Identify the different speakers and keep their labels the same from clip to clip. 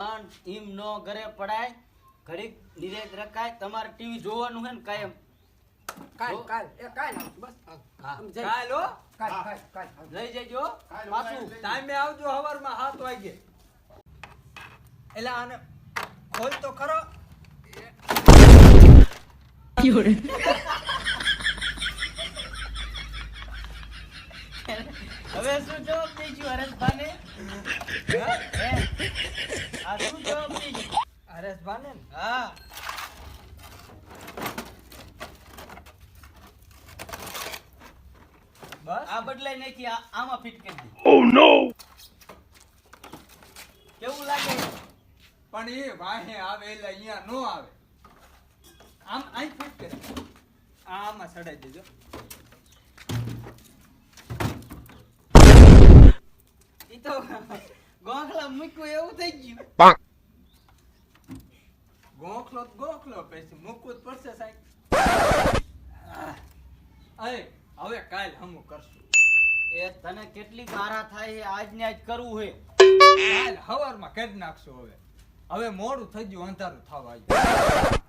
Speaker 1: પણ નો ઘરે પડાય ઘડીક નિરેજ રખાય તમારે ટીવી જોવાનું છે ને કાયમ.
Speaker 2: કાલ કાલ એ કાલ બસ. આવ.
Speaker 1: હા.
Speaker 2: આમ જઈ.
Speaker 3: કાલ હો?
Speaker 2: કાલ કાલ કાલ.
Speaker 1: લઈ જજો. પાછું
Speaker 3: ટાઈમે આવજો હવારમાં સાત વાગે. એટલે આને ખોલ તો ખરો.
Speaker 1: હવે શું જવાબ દઈશું હરેશભાને? હે? આ શું જવાબ દઈશું
Speaker 3: હરેશ બાને
Speaker 1: હા.
Speaker 3: બસ.
Speaker 1: આ બદલાઈ નાખી આ- આમાં ફિટ કરી દે. કેવું લાગે?
Speaker 3: પણ એ વાહે આવે એટલે અહીંયા નો આવે. આમ અહીં ફિટ કરે આ આમાં સડાઈ દેજો.
Speaker 1: ગોખલા મૂક્યું એવું થઈ ગયું.
Speaker 3: ગોખલો ગોખલો પછી મૂકવું જ પડશે સાહેબ. હવે કાલ હમું કરશું.
Speaker 1: એ તને કેટલી ગારા થાય આજ ને આજ કરવું છે
Speaker 3: કાલ હવારમાં કરી નાખશું હવે. હવે મોડું થઈ ગયું અંધારું થવા આવ્યું.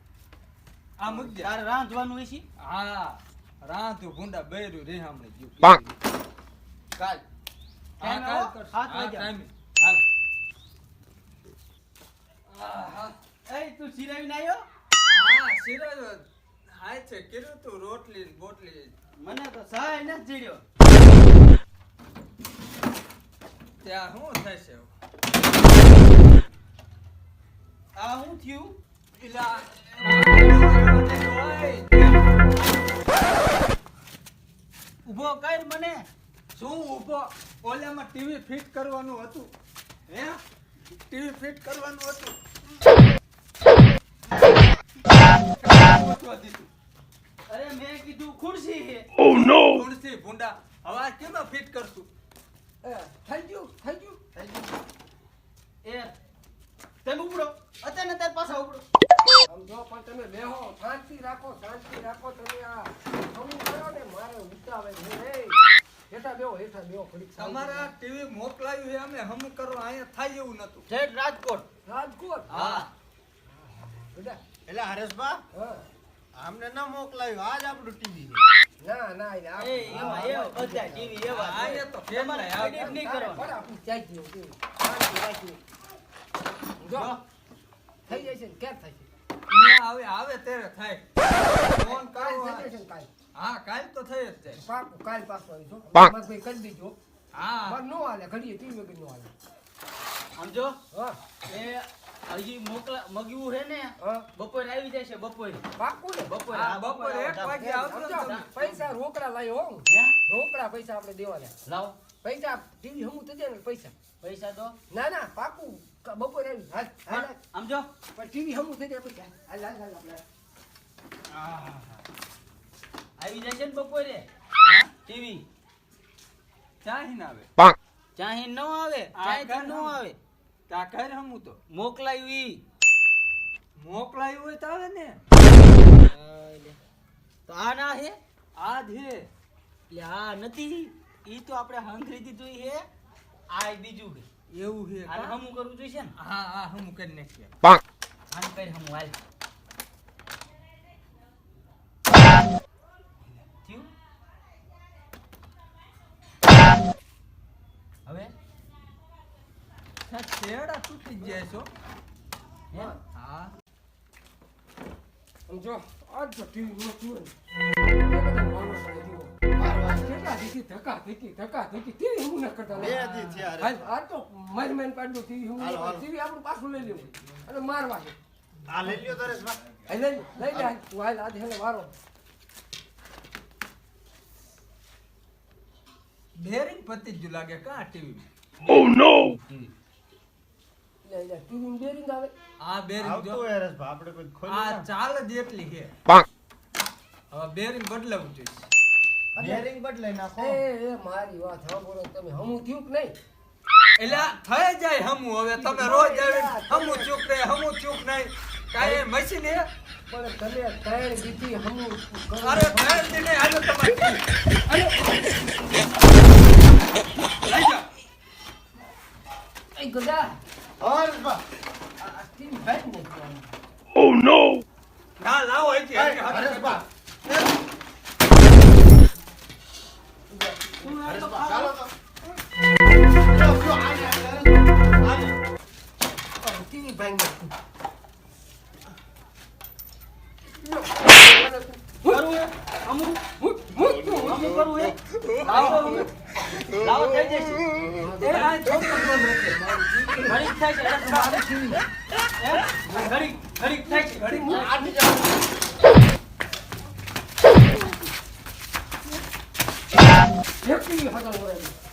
Speaker 3: આ મુદ્દે
Speaker 1: તારે રાંધવાનું હોય છે
Speaker 3: હા રાંધું ભૂંડા બૈરું રેહામણે ગયું.
Speaker 1: કાલ. તું સિરાવીને આવ્યો
Speaker 3: હા સિરાજ હાય છે કીધું તું રોટલી બોટલી.
Speaker 1: મને તો સહાય નથી જીડ્યો
Speaker 3: ત્યાં શું થશે?
Speaker 1: આ શું થયું?
Speaker 3: એલા
Speaker 1: ઊભો કર મને.
Speaker 3: શું ઊભો? ઓલામાં ટીવી ફિટ કરવાનું હતું. હે? ટીવી ફિટ કરવાનું હતું.
Speaker 1: અરે મેં કીધું ખુરશી છે.
Speaker 3: ખુરશી ભૂંડા. હવે કેમ ફિટ કરશું?
Speaker 2: એ, થઈ ગયું થઈ ગયું.
Speaker 1: થઈ ગયું. એ તમે ઉપડો. અત્યારે તાર અત્યારે પાછા ઉપડો.
Speaker 2: સમજો પણ તમે બેહો. શાંતિ રાખો શાંતિ રાખો. તમે આ અમુક કરો ને મારે ઉતાવે છે. રે હેઠા બેહો હેઠા બેહો ઘડીક
Speaker 3: તમારા ટીવી મોકલાયું છે અમે હમ કરો અહીંયા થાય એવું નતું.
Speaker 1: જેઠ રાજકોટ.
Speaker 2: રાજકોટ?
Speaker 3: હા.
Speaker 4: એટલે હરેશભા આમને ન મોકલાયું આજ આપણું ટીવી
Speaker 2: ના ના એ
Speaker 1: બધા ટીવી એવા
Speaker 3: આ તો
Speaker 1: નહીં
Speaker 2: ચાઈ ગયું. જો. થઈ ને
Speaker 3: આવે આવે ત્યારે થાય. ફોન કરો
Speaker 2: થઈ જાય છે ને કાલ?
Speaker 3: હા કાલ તો થઈ જ જાય.
Speaker 2: પાકું કાલ પાછો આવીશું કરી દીજો.
Speaker 3: હા.
Speaker 2: નો હાલે ઘડીએ ટીવી વગર નો હાલે.
Speaker 1: સમજો?
Speaker 2: હા.
Speaker 1: એ હજી મોકલા મગ્યું છે ને બપોરે આવી જાય છે બપોરે.
Speaker 2: પાકું ને?
Speaker 1: બપોરે
Speaker 3: હા,
Speaker 1: હા,
Speaker 3: બપોરે એક વાગે આવજો
Speaker 2: પૈસા રોકડા લાયો હું. રોકડા પૈસા આપણે દેવાના.
Speaker 1: લાવો.
Speaker 2: પૈસા ટીવી હમું થઈ જાય ને પૈસા.
Speaker 1: પૈસા તો?
Speaker 2: ના ના પાકું બપોરે આવી. હાલ હાલ હાલ. પણ ટીવી હમું થઈ જાય પૈસા. હાલ હાલ હાલ આપણે.
Speaker 1: આવી જાય છે ને બપોરે? ટીવી
Speaker 3: ચાહી ના આવે.
Speaker 1: ચાહી ન આવે ચાહી ન આવે.
Speaker 3: તા ઘર હમું તો.
Speaker 1: મોકલાયું ઈ.
Speaker 3: મોકલાયું હોય તો આવે ને.
Speaker 1: તો આ ના હે?
Speaker 3: આ જ હે.
Speaker 1: એટલે આ નથી? ઈ તો આપણે હંખરી દીધું હે. આ બીજું કે
Speaker 3: એવું હે આ?
Speaker 1: હમું કરવું જોઈશે ને?
Speaker 3: હા હા હમું કરી નાખીએ.
Speaker 1: આને કરી હમું હાલ થયું હવે
Speaker 3: આ તૂટી જાય છો?
Speaker 1: હે?
Speaker 3: હા.
Speaker 2: જો તો નો ને પડે ધક્કા ધીકી ધક્કા ધીકી ના કરતા
Speaker 4: બે દી
Speaker 2: હાલ આ તો મારી મારી પાડ્યું ટીવી હમું
Speaker 4: હાલો, હાલો.
Speaker 2: આપણું પાછું લઈ લેવું. અને મારવા છે
Speaker 4: આ લઈ લ્યો તો
Speaker 2: લઈ લઈ લે તું હાલ વારો.
Speaker 3: બેરિંગ પતિ જ લાગે કા ટીવી
Speaker 2: લે લે ટીવી માં બેરિંગ આવે?
Speaker 3: આ બેરિંગ જો.
Speaker 4: હોય આપણે કોઈ
Speaker 3: આ ચાલ જ એટલી છે. હવે બેરિંગ બદલાવું જોઈએ
Speaker 4: બેરિંગ બદલાઈ નાખો.
Speaker 2: એ એ મારી વાત સાંભળો તમે હમું થયું કે નહીં?
Speaker 3: એટલે થઈ જાય હમું હવે તમે રોજ આવીને હમું ચૂક નહીં હમું ચૂક નહીં? કાંઈ મશીન હે
Speaker 2: પણ તમે ત્રણ દીથી હમું
Speaker 3: અરે ત્રણ દિને હાલો તમારે. લઈ જાઓ
Speaker 2: એ ગધા
Speaker 4: હરેશભા
Speaker 3: ના લાવો અહીંથી, અહીંથી, હાથે
Speaker 4: હરેશભા. હરેશભા, ચાલો તો.
Speaker 1: હે? અમુક અમુક કરવું હે? લાવો લાવો થઈ જશે એ આ કંટ્રોલ રહેશે થાય છે ઘડી હે? ઘડીક થાય છે
Speaker 2: આઠ હજાર એક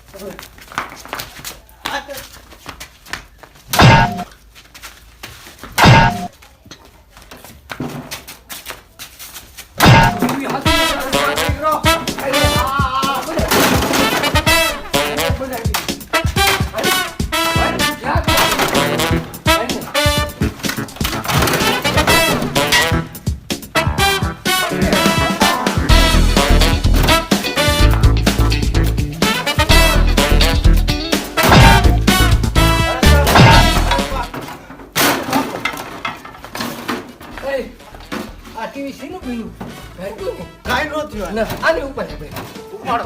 Speaker 2: અને આની ઉપર છે ભાઈ.
Speaker 4: ઉપાડો.